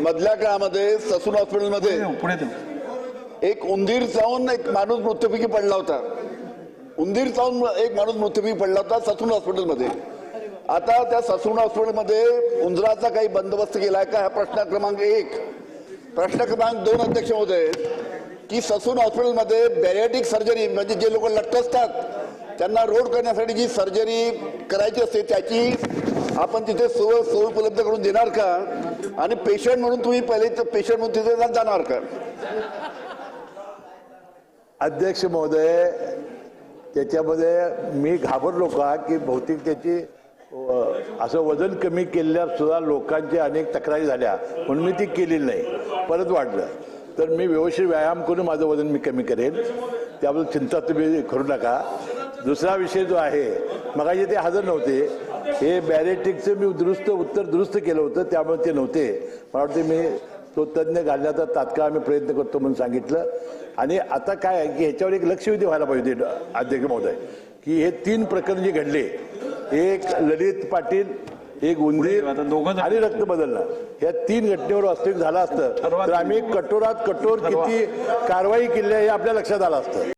मधल्या काळामध्ये ससून हॉस्पिटलमध्ये एक उंदीर चावून एक माणूस मृत्यूपैकी पडला होता. उंदीर चावून एक माणूस मृत्यूपैकी पडला होता ससून हॉस्पिटलमध्ये. आता त्या ससून हॉस्पिटलमध्ये उंदराचा काही बंदोबस्त केलाय का? हा प्रश्न क्रमांक एक. प्रश्न क्रमांक दोन अध्यक्ष महोदय की ससून हॉस्पिटलमध्ये बॅरियाटिक सर्जरी म्हणजे जे लोक लटकसतात त्यांना रोड करण्यासाठी जी सर्जरी करायची असते त्याची आपण तिथे सोय सोय उपलब्ध करून देणार का? आणि पेशंट म्हणून तुम्ही पहिले पेशंट म्हणून तिथे जाणार का? अध्यक्ष महोदय त्याच्यामध्ये मी घाबरलो का की बहुतेक त्याची असं वजन कमी केल्यावर सुद्धा लोकांच्या अनेक तक्रारी झाल्या. म्हणून मी ती केलेली नाही. परत वाढलं. तर मी व्यवस्थित व्यायाम करून माझं वजन मी कमी करेन. त्याबद्दल चिंता तुम्ही करू नका. दुसरा विषय जो आहे मगाशी ते हजर नव्हते. हे बॅरेटिकचं मी दुरुस्त उत्तर दुरुस्त केलं होतं त्यामुळे ते नव्हते. मला वाटते मी तो तज्ज्ञ घालण्याचा तात्काळ आम्ही प्रयत्न करतो म्हणून सांगितलं. आणि आता काय आहे की ह्याच्यावर एक लक्षवेधी व्हायला पाहिजे अध्यक्ष महोदय की हे तीन प्रकरण जे घडले एक ललित पाटील एक उंदीर आणि रक्त बदलणं. या तीन घटनेवर वास्तविक झालं असतं. तर आम्ही कठोरात कठोर किती कारवाई केली आहे हे आपल्या लक्षात आलं असतं.